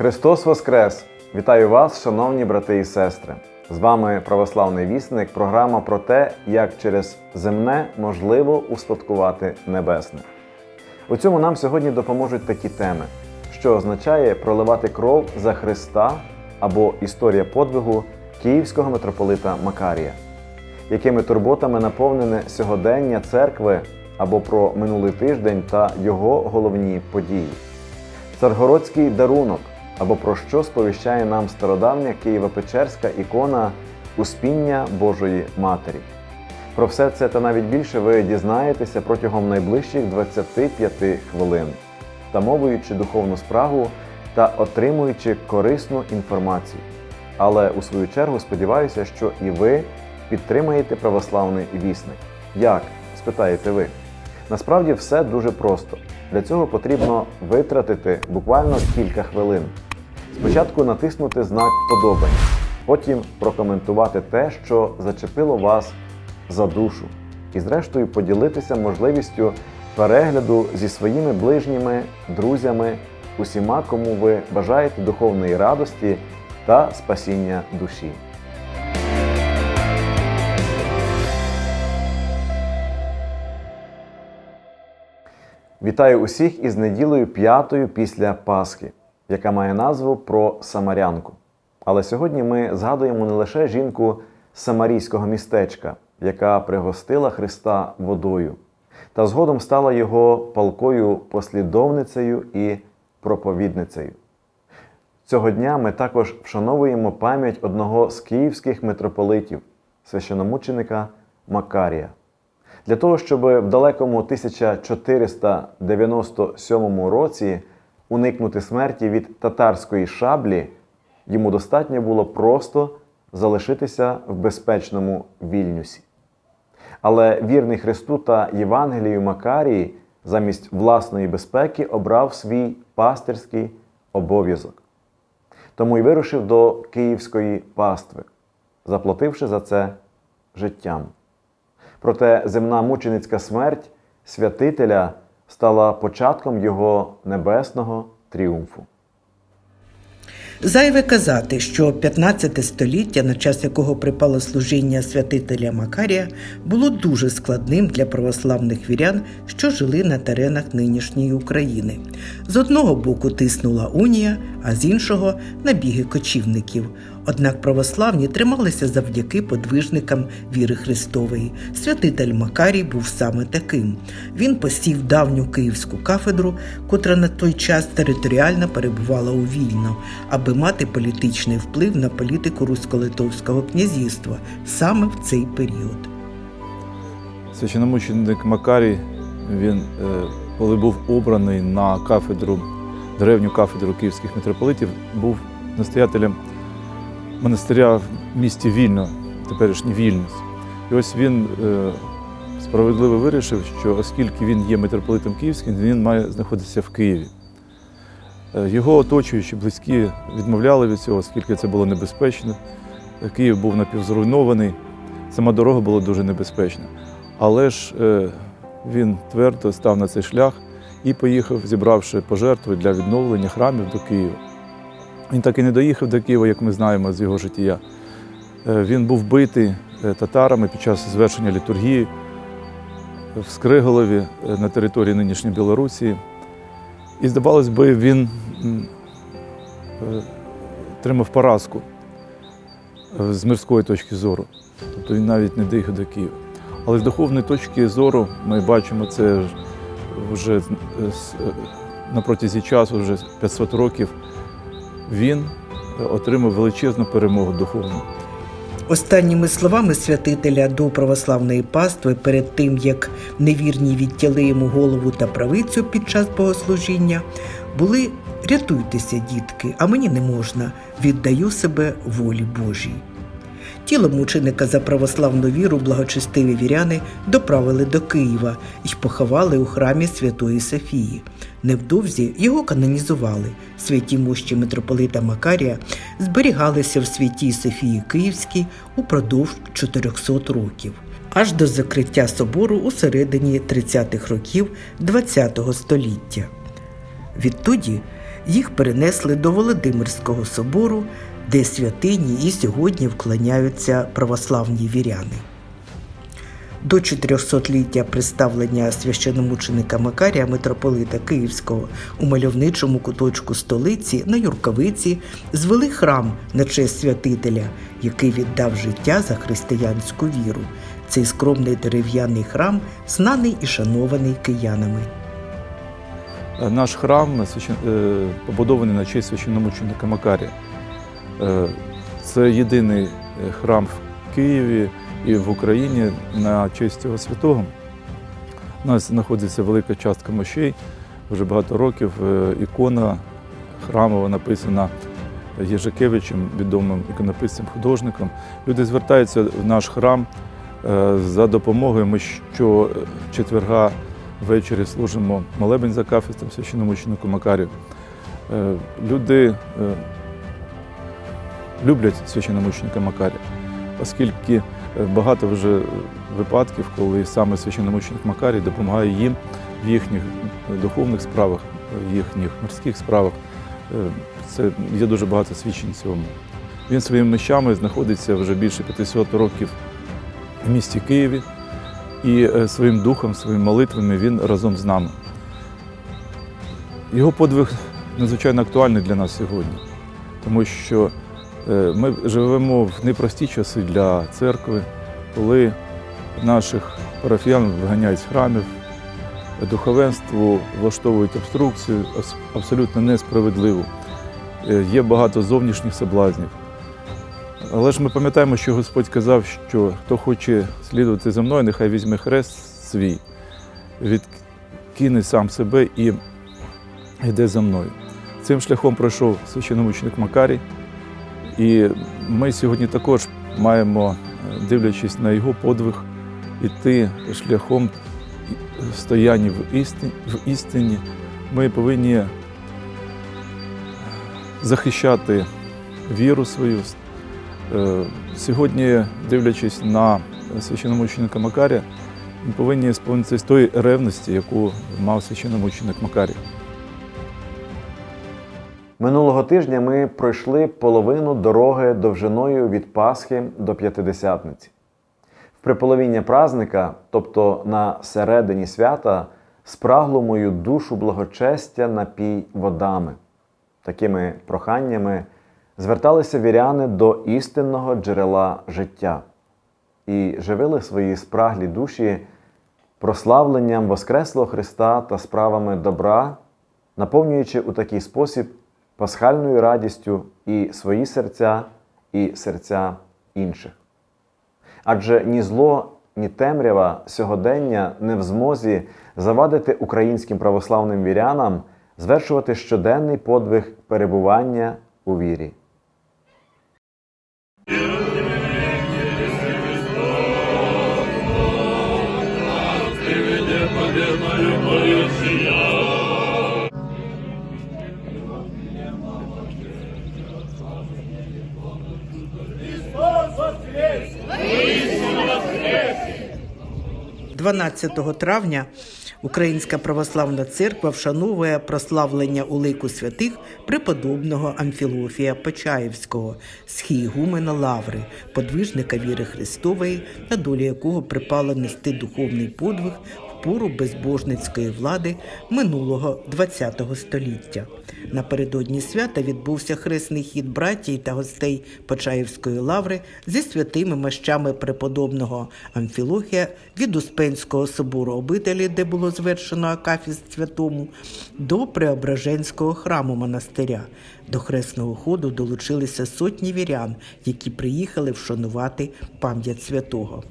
Христос Воскрес! Вітаю вас, шановні брати і сестри! З вами православний вісник, програма про те, як через земне можливо успадкувати небесне. У цьому нам сьогодні допоможуть такі теми, що означає проливати кров за Христа або історія подвигу київського митрополита Макарія, якими турботами наповнене сьогодення церкви або про минулий тиждень та його головні події. Царгородський дарунок або про що сповіщає нам стародавня Києво-Печерська ікона Успіння Божої Матері. Про все це та навіть більше ви дізнаєтеся протягом найближчих 25 хвилин, тамовуючи духовну спрагу та отримуючи корисну інформацію. Але у свою чергу сподіваюся, що і ви підтримаєте православний вісник. Як? спитаєте ви. Насправді все дуже просто. Для цього потрібно витратити буквально кілька хвилин. Спочатку натиснути знак подобання, потім прокоментувати те, що зачепило вас за душу, і зрештою поділитися можливістю перегляду зі своїми ближніми, друзями, усіма, кому ви бажаєте духовної радості та спасіння душі. Вітаю усіх із неділею п'ятою після Пасхи, яка має назву про Самарянку. Але сьогодні ми згадуємо не лише жінку самарійського містечка, яка пригостила Христа водою, та згодом стала його палкою послідовницею і проповідницею. Цього дня ми також вшановуємо пам'ять одного з київських митрополитів, священомученика Макарія. Для того, щоб в далекому 1497 році уникнути смерті від татарської шаблі, йому достатньо було просто залишитися в безпечному вільнюсі. Але вірний Христу та Євангелію Макарії замість власної безпеки обрав свій пастирський обов'язок. Тому й вирушив до Київської пастви, заплативши за це життям. Проте земна мученицька смерть святителя стала початком його небесного тріумфу. Зайве казати, що 15 століття, на час якого припало служіння святителя Макарія, було дуже складним для православних вірян, що жили на теренах нинішньої України. З одного боку тиснула унія, а з іншого набіги кочівників. Однак православні трималися завдяки подвижникам віри Христової. Святитель Макарій був саме таким. Він посів давню київську кафедру, котра на той час територіально перебувала у Вільно, аби мати політичний вплив на політику Русько-Литовського князівства саме в цей період. Священомученик Макарій, він, е, коли був обраний на кафедру, древню кафедру київських митрополитів, був настоятелем монастиря в місті Вільно, теперішній Вільнюс. І ось він е, справедливо вирішив, що оскільки він є митрополитом київським, він має знаходитися в Києві. Е, Його оточуючі близькі відмовляли від цього, оскільки це було небезпечно. Київ був напівзруйнований, сама дорога була дуже небезпечна. Але ж е, він твердо став на цей шлях і поїхав, зібравши пожертви для відновлення храмів до Києва. Він так і не доїхав до Києва, як ми знаємо з його життя. Е, Він був битий е, татарами під час звершення літургії в Скриголові е, на території нинішньої Білорусі. І, здавалось би, він е, поразку з мирської точки зору. Тобто він навіть не доїхав до Києва. Але з духовної точки зору ми бачимо це вже на протязі часу, вже 500 років, він е, отримав величезну перемогу духовну. Останніми словами святителя до православної пастви перед тим, як невірні відтяли йому голову та правицю під час богослужіння, були рятуйтеся, дітки, а мені не можна, віддаю себе волі Божій. Тіло мученика за православну віру благочестиві віряни доправили до Києва і поховали у храмі Святої Софії. Невдовзі його канонізували. Святі мощі митрополита Макарія зберігалися в святій Софії Київській упродовж 400 років. Аж до закриття собору у середині 30-х років ХХ століття. Відтоді Їх перенесли до Володимирського собору, де святині і сьогодні вклоняються православні віряни. До 400-ліття представлення священомученика Макарія митрополита Київського у мальовничому куточку столиці на Юрковиці звели храм на честь святителя, який віддав життя за християнську віру. Цей скромний дерев'яний храм знаний і шанований киянами. Е, Наш храм священ- е, побудований на честь священномученика Макарія. Е, Це єдиний е, храм в Києві і в Україні на честь цього святого. У нас знаходиться велика частка мощей. Вже багато років е, ікона храмова написана Єжикевичем, відомим іконописцем художником. Люди звертаються в наш храм е, за допомогою. Ми щочетверга ввечері служимо молебень за кафедром священномученику Макарію. Е, Люди люблять священномученика Макарія, оскільки багато вже випадків, коли саме священномученик Макарій допомагає їм в їхніх духовних справах, в їхніх морських справах. Е, Це є дуже багато свідчень цьому. Він своїми мощами знаходиться вже більше 500 років в місті Києві. І е, своїм духом, своїми молитвами він разом з нами. Його подвиг надзвичайно актуальний для нас сьогодні, тому що ми живемо в непрості часи для церкви, коли наших парафіян виганяють з храмів, духовенству влаштовують обструкцію абсолютно несправедливу. Е, Є багато зовнішніх соблазнів. Але ж ми пам'ятаємо, що Господь казав, що хто хоче слідувати за мною, нехай візьме хрест свій, відкине сам себе і йде за мною. Цим шляхом пройшов священномученик Макарій. І ми сьогодні також маємо, е, дивлячись на його подвиг, іти шляхом стояння в істині. В істині. Ми повинні захищати віру свою, Е, Сьогодні, дивлячись на священномученика Макарія, ми повинні сповнитися тої ревності, яку мав священомученик Макарій. Минулого тижня ми пройшли половину дороги довжиною від Пасхи до П'ятидесятниці. В приполовіння празника, тобто на середині свята, спрагло мою душу благочестя напій водами. Такими проханнями зверталися віряни до істинного джерела життя і живили свої спраглі душі прославленням Воскреслого Христа та справами добра, наповнюючи у такий спосіб пасхальною радістю і свої серця, і серця інших. Адже ні зло, ні темрява сьогодення не в змозі завадити українським православним вірянам звершувати щоденний подвиг перебування у вірі. – 12 травня Українська православна церква вшановує прославлення улику святих преподобного Амфілофія Почаївського, схієгумена Лаври, подвижника віри Христової, на долі якого припало нести духовний подвиг пору безбожницької влади минулого ХХ століття. Напередодні свята відбувся хресний хід братій та гостей Почаївської лаври зі святими мощами преподобного Амфілохія від Успенського собору обителі, де було звершено акафіст святому, до Преображенського храму монастиря. До хресного ходу долучилися сотні вірян, які приїхали вшанувати пам'ять святого.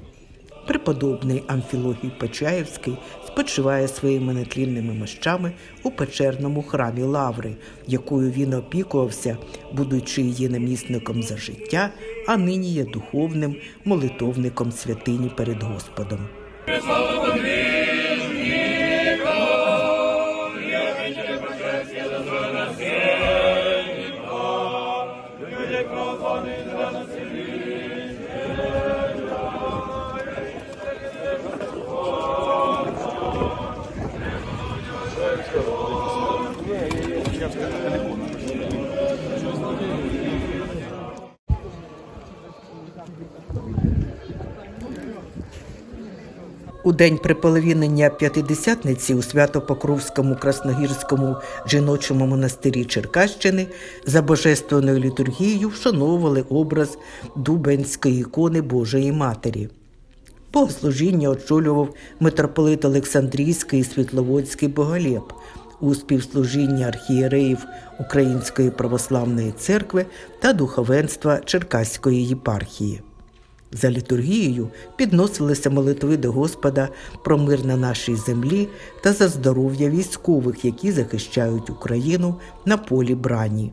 Преподобний Амфілогій Печаєвський спочиває своїми нетлінними мощами у печерному храмі Лаври, якою він опікувався, будучи її намісником за життя, а нині є духовним молитовником святині перед Господом. Кировська та Калікона. У день приполовінення п'ятидесятниці у Свято-Покровському Красногірському жіночому монастирі Черкащини за божественною літургією вшановували образ Дубенської ікони Божої Матері. Богослужіння очолював митрополит Олександрійський і Світловодський Боголєб, у співслужінні архієреїв Української православної церкви та духовенства Черкаської єпархії. За літургією підносилися молитви до Господа про мир на нашій землі та за здоров'я військових, які захищають Україну на полі брані.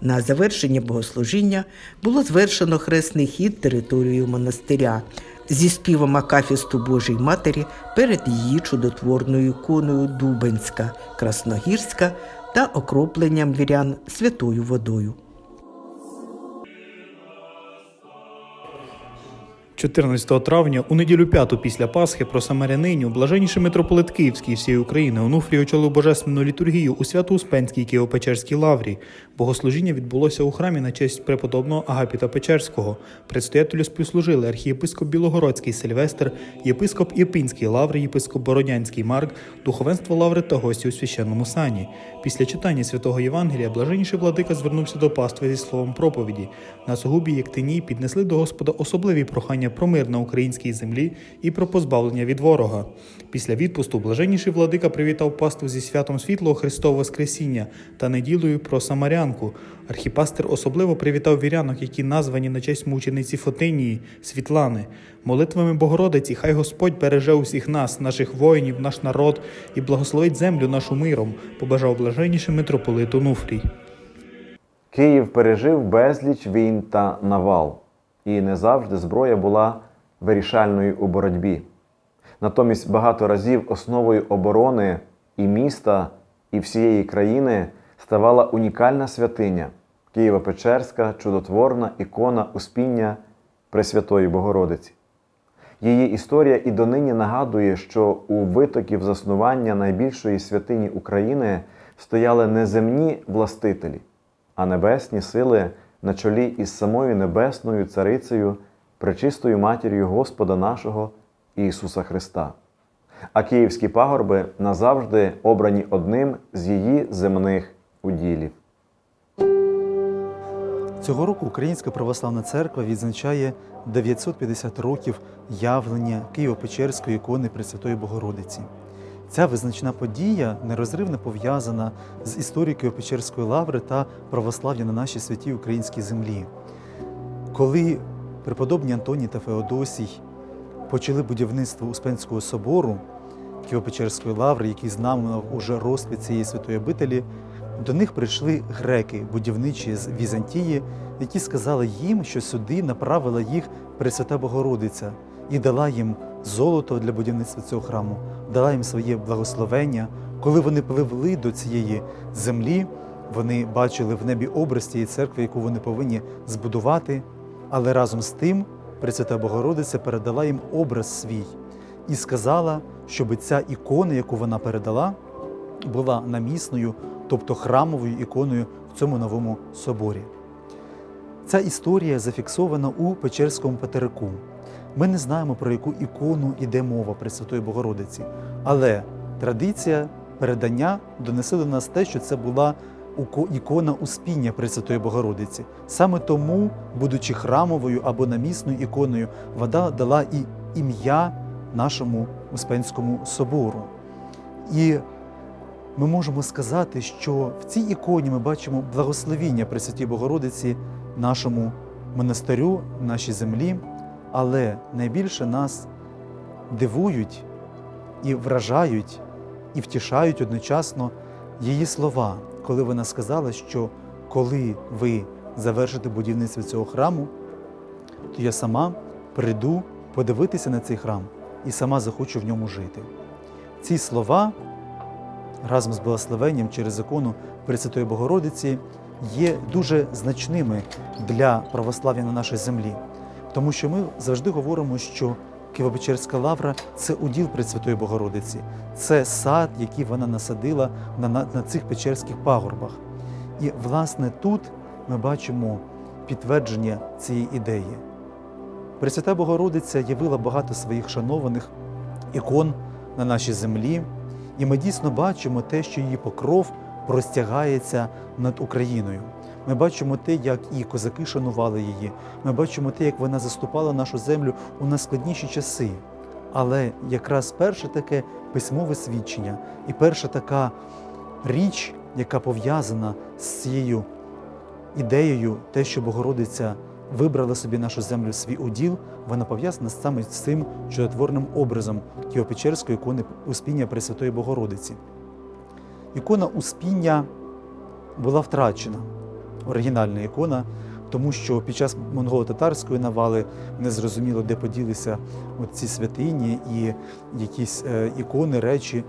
На завершення богослужіння було звершено хресний хід територією монастиря зі співом Акафісту Божій Матері перед її чудотворною іконою Дубенська, Красногірська та окропленням вірян святою водою. 14 травня, у неділю п'яту після Пасхи, про Самаряниню, блаженніший митрополит Київський всієї України Онуфрій очолив божественну літургію у Свято-Успенській Києво-Печерській лаврі. Богослужіння відбулося у храмі на честь преподобного Агапіта Печерського. Предстоятелю співслужили архієпископ Білогородський Сильвестр, єпископ Єпинський лаври, єпископ Бородянський Марк, духовенство лаври та гості у священному сані. Після читання святого Євангелія блаженніший владика звернувся до пастви зі словом проповіді. На сугубі Єктинії піднесли до Господа особливі прохання про мир на українській землі і про позбавлення від ворога. Після відпусту блаженніший владика привітав паству зі святом світлого Христового Воскресіння та неділею про Самарянку. Архіпастер особливо привітав вірянок, які названі на честь мучениці Фотинії, Світлани. Молитвами Богородиці, хай Господь береже усіх нас, наших воїнів, наш народ і благословить землю нашу миром, побажав блаженніший митрополит Онуфрій. Київ пережив безліч війн та навал, і не завжди зброя була вирішальною у боротьбі. Натомість багато разів основою оборони і міста, і всієї країни ставала унікальна святиня Києво-Печерська чудотворна ікона Успіння Пресвятої Богородиці. Її історія і донині нагадує, що у витоків заснування найбільшої святині України стояли не земні властителі, а небесні сили на чолі із самою небесною царицею, пречистою матір'ю Господа нашого Ісуса Христа. А київські пагорби назавжди обрані одним з її земних уділів. Цього року Українська православна церква відзначає 950 років явлення Києво-Печерської ікони Пресвятої Богородиці. Ця визначна подія нерозривно пов'язана з історією Києво-Печерської лаври та православ'я на нашій святій українській землі. Коли преподобні Антоній та Феодосій почали будівництво Успенського собору Києво-Печерської лаври, який знамував уже розквіт цієї святої обителі, до них прийшли греки, будівничі з Візантії, які сказали їм, що сюди направила їх Пресвята Богородиця і дала їм золото для будівництва цього храму, дала їм своє благословення. Коли вони пливли до цієї землі, вони бачили в небі образ цієї церкви, яку вони повинні збудувати. Але разом з тим Пресвята Богородиця передала їм образ свій і сказала, щоб ця ікона, яку вона передала, була намісною, тобто храмовою іконою в цьому новому соборі. Ця історія зафіксована у Печерському патерику. Ми не знаємо, про яку ікону йде мова Пресвятої Богородиці, але традиція передання донесе до нас те, що це була ікона Успіння Пресвятої Богородиці. Саме тому, будучи храмовою або намісною іконою, вода дала і ім'я нашому Успенському собору. І ми можемо сказати, що в цій іконі ми бачимо благословіння Пресвятій Богородиці нашому монастирю, нашій землі, але найбільше нас дивують і вражають, і втішають одночасно її слова, коли вона сказала, що коли ви завершите будівництво цього храму, то я сама прийду подивитися на цей храм і сама захочу в ньому жити. Ці слова разом з благословенням через ікону Пресвятої Богородиці є дуже значними для православ'я на нашій землі, тому що ми завжди говоримо, що Києво-Печерська лавра це уділ Пресвятої Богородиці, це сад, який вона насадила на, на, на цих печерських пагорбах. І, власне, тут ми бачимо підтвердження цієї ідеї. Пресвята Богородиця явила багато своїх шанованих ікон на нашій землі. І ми дійсно бачимо те, що її покров простягається над Україною. Ми бачимо те, як і козаки шанували її. Ми бачимо те, як вона заступала нашу землю у найскладніші часи. Але якраз перше таке письмове свідчення і перша така річ, яка пов'язана з цією ідеєю, те, що Богородиця вибрала собі нашу землю в свій уділ, вона пов'язана саме з цим чудотворним образом Києво-Печерської ікони Успіння Пресвятої Богородиці. Ікона Успіння була втрачена, оригінальна ікона, тому що під час монголо-татарської навали не зрозуміло, де поділися ці святині і якісь е, ікони, речі.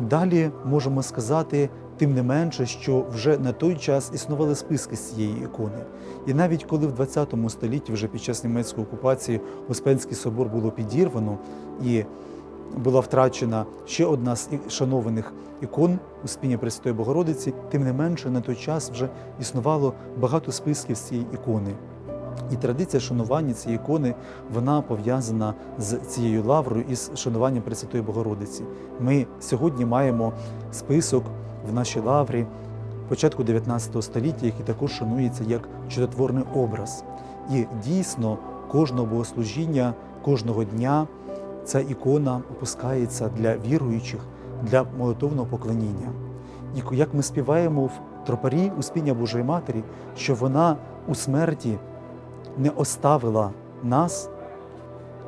Далі можемо сказати, тим не менше, що вже на той час існували списки з цієї ікони. І навіть коли в 20 столітті, вже під час німецької окупації, Успенський собор було підірвано і була втрачена ще одна з шанованих ікон Успіння Пресвятої Богородиці, тим не менше на той час вже існувало багато списків з цієї ікони. І традиція шанування цієї ікони вона пов'язана з цією лаврою і з шануванням Пресвятої Богородиці. Ми сьогодні маємо список в нашій лаврі початку 19 століття, який також шанується як чудотворний образ. І дійсно кожного богослужіння, кожного дня ця ікона опускається для віруючих, для молитовного поклоніння. І як ми співаємо в тропарі Успіння Божої Матері, що вона у смерті не оставила нас,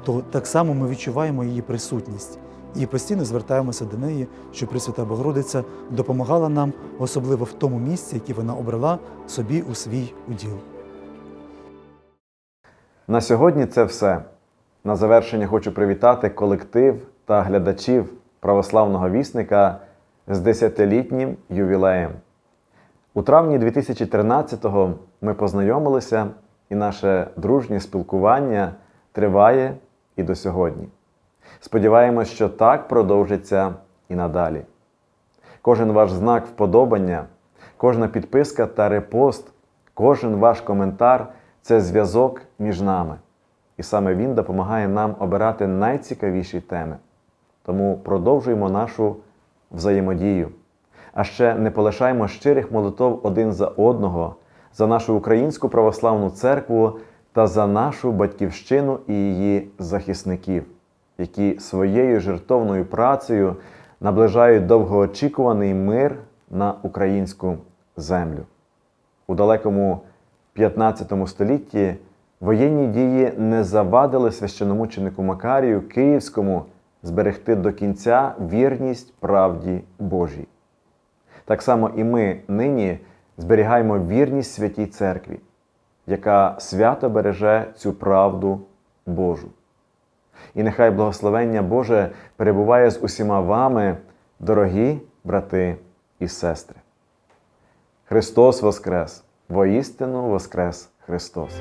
то так само ми відчуваємо її присутність і постійно звертаємося до неї, що Пресвята Богородиця допомагала нам, особливо в тому місці, яке вона обрала собі у свій уділ. На сьогодні це все. На завершення хочу привітати колектив та глядачів православного вісника з 10-літнім ювілеєм. У травні 2013-го ми познайомилися, і наше дружнє спілкування триває і до сьогодні. Сподіваємось, що так продовжиться і надалі. Кожен ваш знак вподобання, кожна підписка та репост, кожен ваш коментар це зв'язок між нами. І саме він допомагає нам обирати найцікавіші теми. Тому продовжуємо нашу взаємодію. А ще не полишаємо щирих молитов один за одного, за нашу українську православну церкву та за нашу батьківщину і її захисників, які своєю жертовною працею наближають довгоочікуваний мир на українську землю. У далекому 15 столітті воєнні дії не завадили священомученику Макарію Київському зберегти до кінця вірність правді Божій. Так само і ми нині зберігаємо вірність святій церкві, яка свято береже цю правду Божу. І нехай благословення Боже перебуває з усіма вами, дорогі брати і сестри. Христос Воскрес! Воістину Воскрес Христос!